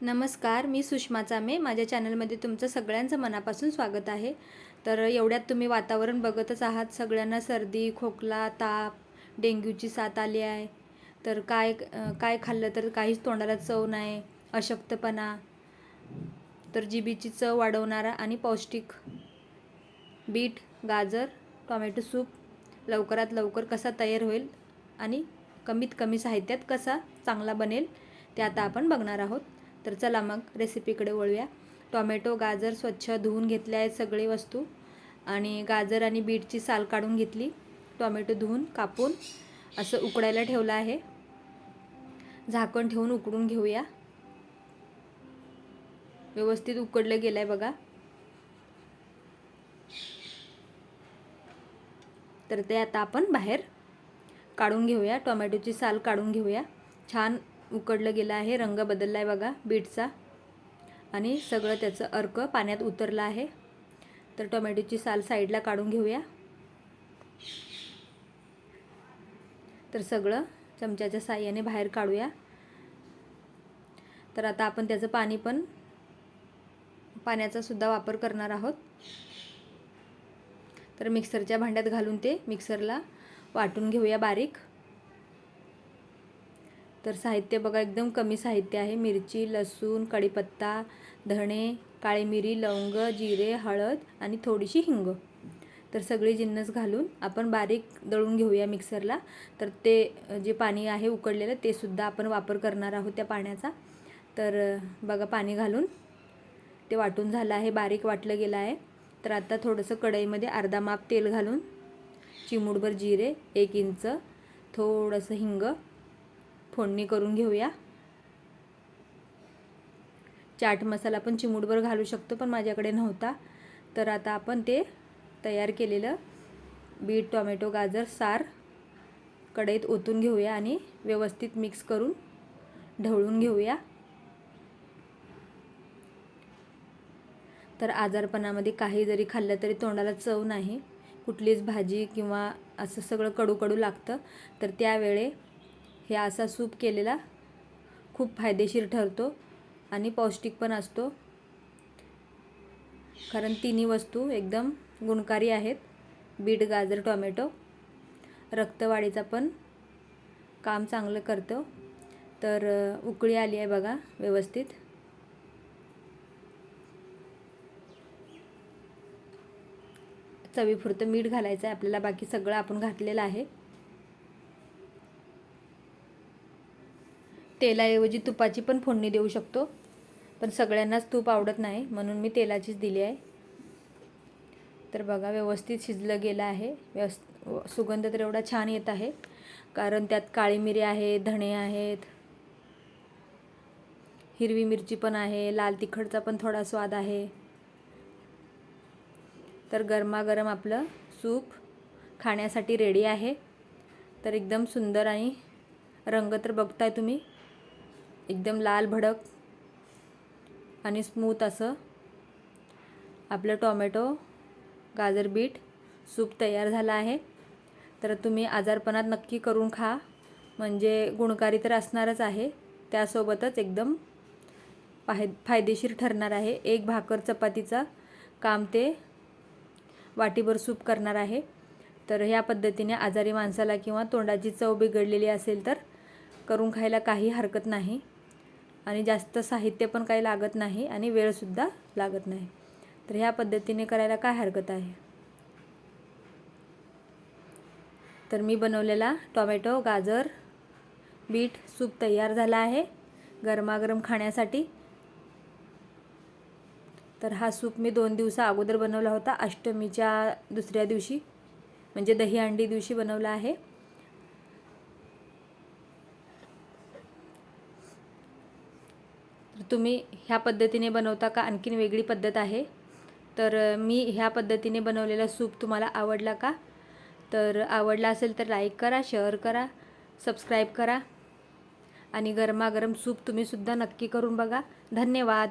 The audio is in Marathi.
नमस्कार मी सुषमा चामे. माझ्या चॅनलमध्ये तुमचं सगळ्यांचं मनापासून स्वागत आहे. तर एवढ्यात तुम्ही वातावरण बघतच आहात. सगळ्यांना सर्दी खोकला ताप डेंग्यूची साथ आली आहे. तर काय काय खाल्लं तर काहीच तोंडाला चव नाही अशक्तपणा. तर जिबीची चव वाढवणारा आणि पौष्टिक बीट गाजर टोमॅटो सूप लवकरात लवकर कसा तयार होईल आणि कमीत कमी साहित्यात कसा चांगला बनेल ते आता आपण बघणार आहोत. तर चला मग रेसिपीकडे वळूया. टोमॅटो गाजर स्वच्छ धुवून घेतले आहेत सगळे वस्तू. आणि गाजर आणि बीटची साल काढून घेतली. टोमॅटो धुवून कापून असं उकडायला ठेवलं आहे. झाकण ठेवून उकडून घेऊया. व्यवस्थित उकडलं गेलं आहे बघा. तर ते आता आपण बाहेर काढून घेऊया. टोमॅटोची साल काढून घेऊया. छान उकडलं गेलं आहे. रंग बदलला आहे बघा बीटचा. आणि सगळं त्याचं अर्क पाण्यात उतरलं आहे. तर टोमॅटोची साल साईडला काढून घेऊया. तर सगळं चमच्याच्या साह्याने बाहेर काढूया. तर आता आपण त्याचं पाणी पण पाण्याचा सुद्धा वापर करणार आहोत. तर मिक्सरच्या भांड्यात घालून ते मिक्सरला वाटून घेऊया बारीक. तर साहित्य बघा एकदम कमी साहित्य आहे. मिरची लसूण कढीपत्ता धणे काळी मिरी लवंग जिरे हळद आणि थोडीशी हिंग. तर सगळी जिन्नस घालून आपण बारीक दळून घेऊया मिक्सरला. तर ते जे पाणी आहे उकडलेलं ते सुद्धा आपण वापर करणार आहोत त्या पाण्याचा. तर बघा पाणी घालून ते वाटून झालं आहे बारीक वाटलं गेलं आहे. तर आता थोडंसं कढईमध्ये अर्धा माप तेल घालून चिमूडभर जिरे एक इंच थोडंसं हिंग फोडणी करून घेऊया. चाट मसाला पण चिमूटभर घालू शकतो पण माझ्याकडे नव्हता. तर आता आपण ते तयार केलेलं बीट टोमॅटो गाजर सार कढईत ओतून घेऊया आणि व्यवस्थित मिक्स करून ढवळून घेऊया. तर आजारपणामध्ये काही जरी खाल्लं तरी तोंडाला चव नाही. कुठलीच भाजी किंवा असं सगळं कडू कडू लागतं. तर त्यावेळे हे असा सूप केलेला खूप फायदेशीर ठरतो आणि पौष्टिक पण असतो. कारण तिन्ही वस्तू एकदम गुणकारी आहेत. बीट गाजर टोमॅटो रक्तवाढीचा पण काम चांगलं करतो. तर उकळी आली आहे बघा व्यवस्थित. चवीपुरतं मीठ घालायचं आहे. आपल्याला बाकी सगळं आपण घातलेलं आहे. तेलाऐवजी तुपाची पण फोडणी देऊ शकतो. पण सगळ्यांनाच तूप आवडत नाही म्हणून मी तेलाचीच दिली आहे. तर बघा व्यवस्थित शिजलं गेलं आहे. व्यवस् सुगंध तर एवढा छान येत आहे. कारण त्यात काळी मिरी आहे धणे आहेत. हिरवी मिरची पण आहे लाल तिखटचा पण थोडा स्वाद आहे. तर गरमागरम आपलं सूप खाण्यासाठी रेडी आहे. तर एकदम सुंदर आणि रंग तर बघताय तुम्ही. एकदम लाल भडक आणि स्मूथ असं आपलं टॉमॅटो गाजर बीट सूप तयार झालं आहे. तर तुम्ही आजारपणात नक्की करून खा. म्हणजे गुणकारी तर असणारच आहे. त्यासोबतच एकदम फाय फायदेशीर ठरणार आहे. एक भाकर चपातीचा काम ते वाटीभर सूप करणार आहे. तर ह्या पद्धतीने आजारी माणसाला किंवा तोंडाची चव बिघडलेली असेल तर करून खायला काही हरकत नाही. आणि जास्त साहित्य पण काही लागत नाही आणि वेळसुद्धा लागत नाही. तर ह्या पद्धतीने करायला काय हरकत आहे? तर मी बनवलेला टोमॅटो गाजर बीट सूप तयार झाला आहे गरमागरम खाण्यासाठी. तर हा सूप मी दोन दिवसा अगोदर बनवला होता. अष्टमीच्या दुसऱ्या दिवशी म्हणजे दही अंडी दिवशी बनवला आहे. तर तुम्ही ह्या पद्धतीने बनवता का? आणखीन वेगळी पद्धत आहे. तर मी ह्या पद्धतीने बनवलेला सूप तुम्हाला आवडला का? तर आवडला असेल तर लाईक करा शेअर करा सबस्क्राईब करा. आणि गरमागरम सूप तुम्हीसुद्धा नक्की करून बघा. धन्यवाद.